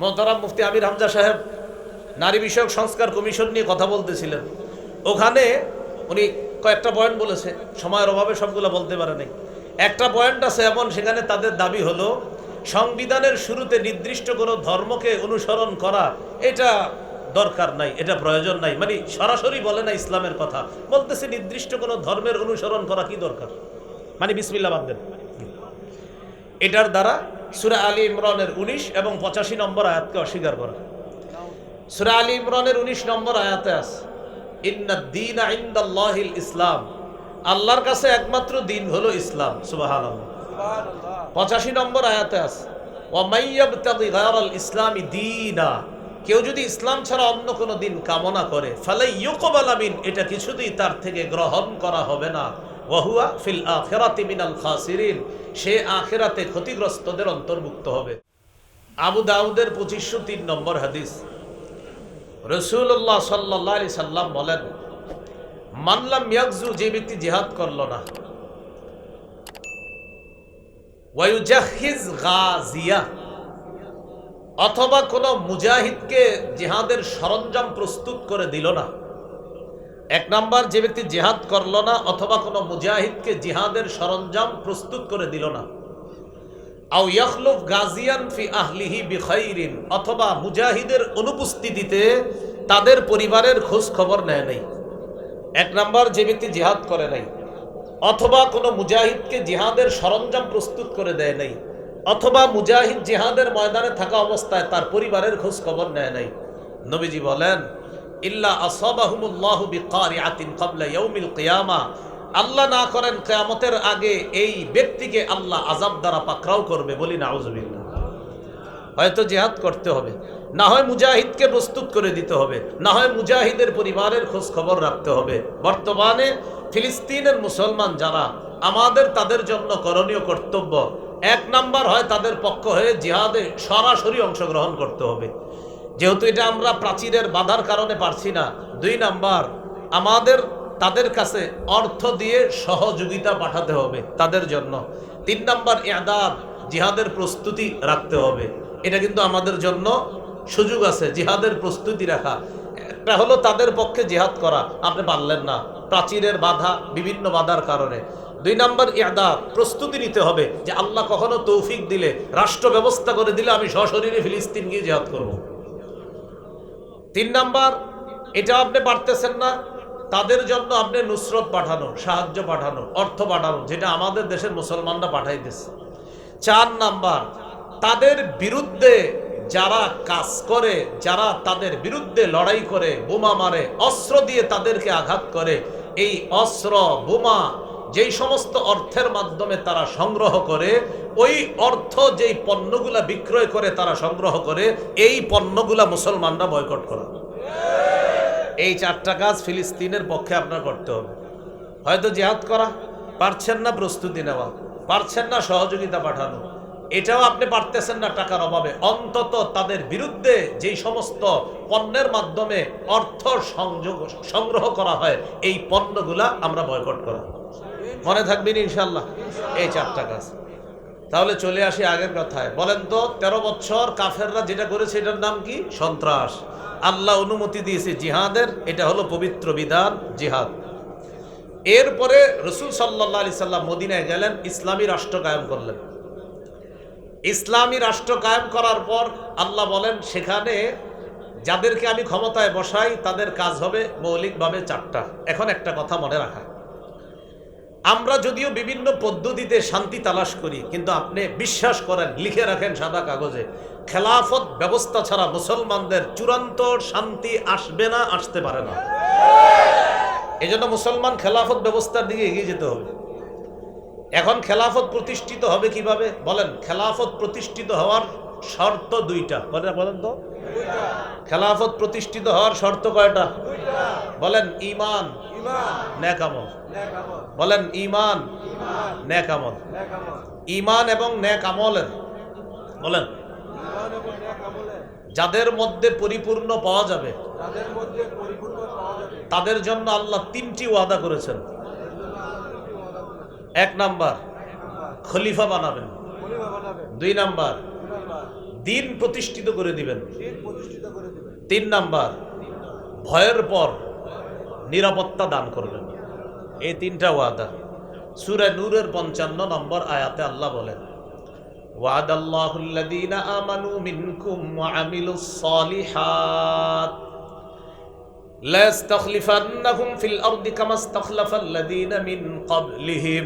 মোহতারাম মুফতি আমির হামজা সাহেব নারী বিষয়ক সংস্কার কমিশন নিয়ে কথা বলতেছিলেন। ওখানে উনি কয়েকটা পয়েন্ট বলেছে, সময়ের অভাবে সবগুলো বলতে পারে নাই। একটা পয়েন্ট আছে এমন, সেখানে তাদের দাবি হলো, সংবিধানের শুরুতে নির্দিষ্ট কোনো ধর্মকে অনুসরণ করা, এটা দরকার নাই, এটা প্রয়োজন নাই। মানে সরাসরি বলে না ইসলামের কথা, বলতেছে নির্দিষ্ট কোনো ধর্মের অনুসরণ করা কি দরকার? মানে বিসমিল্লা বাদ দেন। এটার দ্বারা সুরা আলী ইমরানের উনিশ এবং পঁচাশি নম্বর আয়াতকে অস্বীকার করা। সুরা আলী ইমরানের উনিশ নম্বর আয়াতে আছে ইন্নাদ্দিন ইন্দাল্লাহিল ইসলাম। আল্লাহর কাছে একমাত্র দিন হলো ইসলাম সুবাহান পঁচাশি নম্বর আয়াতে আছে ইসলামি দীনা কেউ যদি ইসলাম ছাড়া অন্য কোনো দিন কামনা করে ফালে ইউকবাল আমিন এটা কিছুতেই তার থেকে গ্রহণ করা হবে না। ওয়াহুয়া ফিল আখিরাতি মিনাল খাসিরিন, সে আখিরাতে ক্ষতিগ্রস্তদের অন্তর্ভুক্ত হবে। আবু দাউদের পঁচিশশো তিন নম্বর হাদিস। রসুল্লাহ সাল্লাহ আলি সাল্লাম বলেন মানলাম ইয়াকজু যে ব্যক্তি জিহাদ করল না ওয়ায়ুজাহিজ গাজিয়া, অথবা কোন মুজাহিদকে জিহাদের সরঞ্জাম প্রস্তুত করে দিল না এক নাম্বার, যে ব্যক্তি জেহাদ করল না অথবা কোনো মুজাহিদকে জিহাদের সরঞ্জাম প্রস্তুত করে দিল না। আও ইয়াখলুফ গাজিয়ান ফি আহলিহি বিখাইরিন, অথবা মুজাহিদের অনুপস্থিতিতে তাদের পরিবারের খোঁজ খবর নেয় নাই। এক নাম্বার, যে ব্যক্তি জেহাদ করে নাই, অথবা কোনো মুজাহিদকে জিহাদের সরঞ্জাম প্রস্তুত করে দেয় নাই, অথবা মুজাহিদ জিহাদের ময়দানে থাকা অবস্থায় তার পরিবারের খোঁজ খবর নেয় নাই। নবীজি বলেন ইল্লা ইয়াউমিল কিয়ামা। আল্লাহ না করেন আগে এই ব্যক্তিকে আল্লাহ দ্বারা করবে বলি হয়তো করতে হবে, না হয় মুজাহিদকে প্রস্তুত করে দিতে হবে, না হয় মুজাহিদের পরিবারের খোঁজ খবর রাখতে হবে। বর্তমানে ফিলিস্তিনের মুসলমান যারা, আমাদের তাদের জন্য করণীয় কর্তব্য, এক নাম্বার হয় তাদের পক্ষ হয়ে জিহাদে সরাসরি অংশগ্রহণ করতে হবে। যেহেতু এটা আমরা প্রাচীরের বাধার কারণে পারছি না, দুই নাম্বার, আমাদের, তাদের কাছে অর্থ দিয়ে সহযোগিতা পাঠাতে হবে তাদের জন্য। তিন নাম্বার, এদাদ, জিহাদের প্রস্তুতি রাখতে হবে। এটা কিন্তু আমাদের জন্য সুযোগ আছে, জিহাদের প্রস্তুতি রাখা। একটা হলো তাদের পক্ষে জিহাদ করা, আপনি পারলেন না। প্রাচীরের বাধা, বিভিন্ন বাধার কারণে। দুই নাম্বার ইয়াদা প্রস্তুতি নিতে হবে যে আল্লাহ কখনো তৌফিক দিলে, রাষ্ট্র ব্যবস্থা করে দিলে আমি সশরীরে ফিলিস্তিন গিয়ে জিহাদ করব। তিন নাম্বার, এটা আপনি পারতেছেন না, তাদের জন্য আপনি নুসরত পাঠানো, সাহায্য পাঠানো, অর্থ পাঠানো, যেটা আমাদের দেশের মুসলমানরা পাঠাইতেছে। চার নাম্বার, তাদের বিরুদ্ধে যারা কাজ করে, যারা তাদের বিরুদ্ধে লড়াই করে, বোমা মারে, অস্ত্র দিয়ে তাদেরকে আঘাত করে, এই অস্ত্র, বোমা যেই সমস্ত অর্থের মাধ্যমে তারা সংগ্রহ করে, ওই অর্থ যেই পণ্যগুলা বিক্রয় করে তারা সংগ্রহ করে, এই পণ্যগুলা মুসলমানরা বয়কট করা। এই চারটা কাজ ফিলিস্তিনের পক্ষে আপনার করতে হবে। হয়তো জেহাদ করা, পারছেন না প্রস্তুতি নেওয়া, পারছেন না সহযোগিতা পাঠানো। এটাও আপনি পারতেছেন না টাকার অভাবে। অন্তত তাদের বিরুদ্ধে যেই সমস্ত পণ্যের মাধ্যমে অর্থ সংযোগ সংগ্রহ করা হয়, এই পণ্যগুলা আমরা বয়কট করা মনে থাকবেন ইনশাল্লাহ এই চারটা কাজ তাহলে চলে আসি আগের কথায়। বলেন তো, তেরো বছর কাফেররা যেটা করেছে, এটার নাম কি? সন্ত্রাস। আল্লাহ অনুমতি দিয়েছে জিহাদের, এটা হলো পবিত্র বিধান, জিহাদ। এরপরে রসুল সাল্লাহ আলি সাল্লাম মদিনায় গেলেন, ইসলামী রাষ্ট্র কায়েম করলেন। ইসলামী রাষ্ট্র কায়েম করার পর আল্লাহ বলেন, সেখানে যাদেরকে আমি ক্ষমতায় বসাই, তাদের কাজ হবে মৌলিকভাবে চারটা। এখন একটা কথা মনে রাখা। আমরা যদিও বিভিন্ন পদ্ধতিতে শান্তি তালাশ করি, কিন্তু আপনি বিশ্বাস করেন, লিখে রাখেন সাদা কাগজে, খেলাফত ব্যবস্থা ছাড়া মুসলমানদের চূড়ান্ত শান্তি আসবে না, আসতে পারে না। এই মুসলমান খেলাফত ব্যবস্থার দিকে এগিয়ে যেতে হবে। এখন খেলাফত প্রতিষ্ঠিত হবে কীভাবে? বলেন, খেলাফত প্রতিষ্ঠিত হওয়ার শর্ত দুইটা। বলেন তো। খেলাফত প্রতিষ্ঠিত হওয়ার শর্ত কয়টা? বলেন ইমান ন্যাকামল। বলেন ইমান ন্যাকামল। ইমান এবং ন্যাক আমলের বলেন, যাদের মধ্যে পরিপূর্ণ পাওয়া যাবে, তাদের জন্য আল্লাহ তিনটি ওয়াদা করেছেন। এক নাম্বার খলিফা বানাবেন দুই নাম্বার দিন প্রতিষ্ঠিত করে দিবেন দিন প্রতিষ্ঠিত করে দিবেন তিন নাম্বার ভয়ের পর নিরাপত্তা দান করবেন এই তিনটা ওয়াদা সুরে নূরের পঞ্চান্ন নম্বর আয়াতে আল্লাহ বলেন وعد الله الذين آمنوا منكم وعملوا الصالحات لا يستخلفنهم في الأرض كما استخلف الذين من قبلهم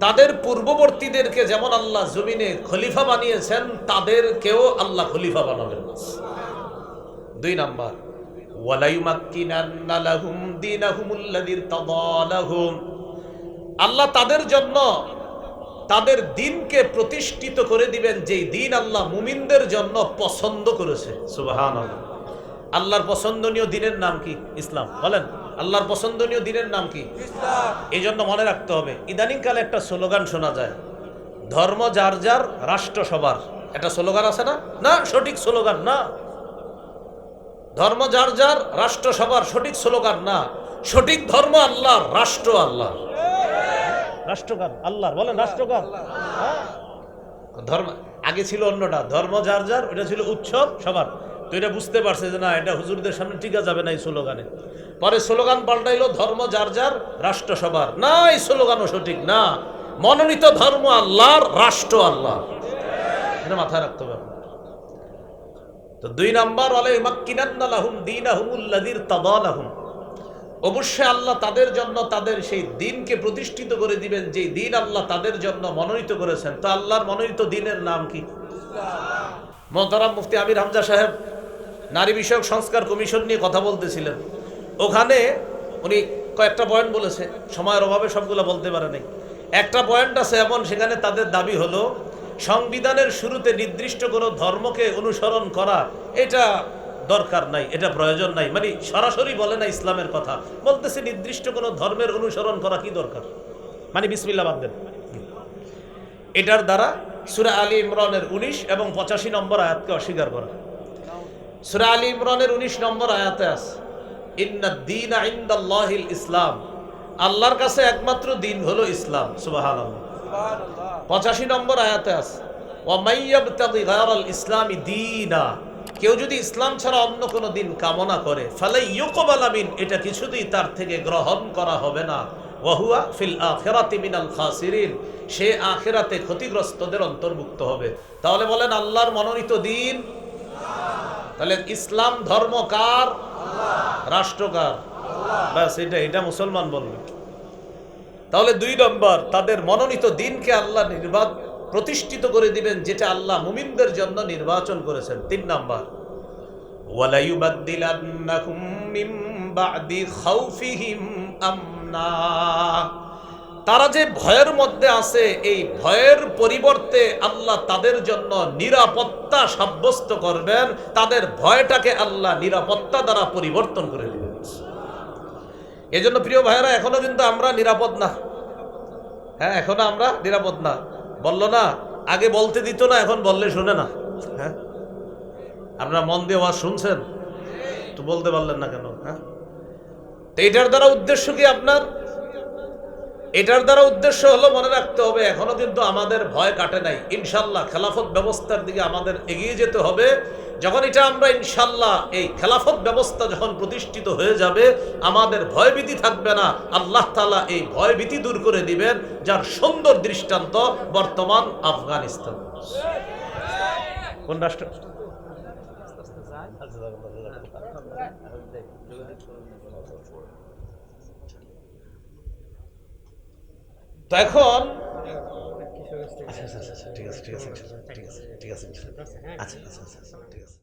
তাদের পূর্ববর্তীদেরকে যেমন আল্লাহ জমিনে খলিফা বানিয়েছেন, তাদেরকেও আল্লাহ খলিফা বানাবেন। দুই নাম্বার আল্লাহ তাদের জন্য তাদের দিনকে প্রতিষ্ঠিত করে দিবেন, যেই দিন আল্লাহ মুমিনদের জন্য পছন্দ করেছে। সুবাহান আল্লাহর পছন্দনীয় দিনের নাম কি? ইসলাম। বলেন। আল্লাহর পছন্দনীয় দিনের নাম কি? এই জন্য মনে রাখতে হবে ইদানিংকালে একটা স্লোগান শোনা যায় ধর্ম যার যার রাষ্ট্র সবার। একটা স্লোগান আছে না? না সঠিক স্লোগান না। ধর্ম যার যার রাষ্ট্র সবার সঠিক স্লোগান না। সঠিক ধর্ম আল্লাহর রাষ্ট্র আল্লাহ রাষ্ট্রগান আল্লাহর বলেন রাষ্ট্রগান। হ্যাঁ। ধর্ম আগে ছিল অন্যটা ধর্ম যার যার ওটা ছিল উৎসব সবার। তো এটা বুঝতে পারছে যে না এটা হুজুরদের সামনে টিকা যাবে না এই স্লোগানে। পরে স্লোগান পাল্টাইলো, ধর্ম যার যার, রাষ্ট্র সবার। না এই স্লোগানও সঠিক, না। মনোনীত ধর্ম আল্লাহর, রাষ্ট্র আল্লাহ এটা মাথায় রাখতে হবে তো দুই নাম্বার অবশ্যই আল্লাহ তাদের জন্য তাদের সেই দিনকে প্রতিষ্ঠিত করে দিবেন যে দিন আল্লাহ তাদের জন্য মনোনীত করেছেন। তো আল্লাহর মনোনীত দিনের নাম কি? মোহতারাম মুফতি আমির হামজা সাহেব, নারী বিষয়ক সংস্কার কমিশন নিয়ে কথা বলতেছিলেন। ওখানে উনি কয়েকটা পয়েন্ট বলেছে, সময়ের অভাবে সবগুলো বলতে পারে নাই। একটা পয়েন্ট আছে এমন, সেখানে তাদের দাবি হলো, সংবিধানের শুরুতে নির্দিষ্ট কোনো ধর্মকে অনুসরণ করা, এটা দরকার নাই, এটা প্রয়োজন নাই। মানে সরাসরি বলে না ইসলামের কথা, বলতেছে নির্দিষ্ট কোনো ধর্মের অনুসরণ করা কি দরকার? মানে বিসমিল্লা বাদ এটার দ্বারা সুরা আলী ইমরানের উনিশ এবং পঁচাশি নম্বর আয়াতকে অস্বীকার করা। সুরা আলী ইমরানের উনিশ নম্বর আয়াতে আছে ইন্দাল্লাহিল ইসলাম। আল্লাহর কাছে একমাত্র দিন হলো ইসলাম সুবহানাল্লাহ। পঁচাশি নম্বর আয়াতে আছে কেউ যদি ইসলাম ছাড়া অন্য কোনো দিন কামনা করে ফালাই ইউকবাল আমিন এটা কিছুতেই তার থেকে গ্রহণ করা হবে না। ওয়াহুয়া ফিল আখিরাতি মিনাল খাসিরিন সে আখেরাতে ক্ষতিগ্রস্তদের অন্তর্ভুক্ত হবে। তাহলে বলেন আল্লাহর মনোনীত দিন তাহলে ইসলাম ধর্ম কার? রাষ্ট্র কার ব্যাস, এটা এটা মুসলমান বলবে। তাহলে দুই নম্বর, তাদের মনোনীত দিনকে আল্লাহ নির্বাচ, প্রতিষ্ঠিত করে দিবেন, যেটা আল্লাহ মুমিনদের জন্য নির্বাচন করেছেন। তিন নম্বর, ওয়ালাইউবাদ্দিলান্নাকুম মিন বাদি খাউফিহিম আমনা। তারা যে ভয়ের মধ্যে আছে, এই ভয়ের পরিবর্তে আল্লাহ তাদের জন্য নিরাপত্তা সাব্যস্ত করবেন। তাদের ভয়টাকে আল্লাহ নিরাপত্তা দ্বারা পরিবর্তন করে দিবেন। এজন্য প্রিয় ভাইয়েরা, এখনও কিন্তু আমরা নিরাপদ না। হ্যাঁ এখনও আমরা নিরাপদ না। বলল না, আগে বলতে দিত না, এখন বললে শুনে না। হ্যাঁ? আপনারা মন দিয়ে আওয়াজ শুনছেন? তো বলতে পারলেন না কেন? হ্যাঁ? তো এটার দ্বারা উদ্দেশ্য কি আপনার? এটার দ্বারা উদ্দেশ্য হলো মনে রাখতে হবে, এখনও কিন্তু আমাদের ভয় কাটে নাই। ইনশাল্লাহ খেলাফত ব্যবস্থার দিকে আমাদের এগিয়ে যেতে হবে। যখন এটা আমরা ইনশাল্লাহ এই খেলাফত ব্যবস্থা যখন প্রতিষ্ঠিত হয়ে যাবে, আমাদের ভয়ভীতি থাকবে না। আল্লাহ তালা এই ভয়ভীতি দূর করে দিবেন, যার সুন্দর দৃষ্টান্ত বর্তমান আফগানিস্তান। কোন রাষ্ট্র? তো এখন আচ্ছা আচ্ছা আচ্ছা ঠিক আছে ঠিক আছে ঠিক আছে ঠিক আছে আচ্ছা আচ্ছা আচ্ছা ঠিক আছে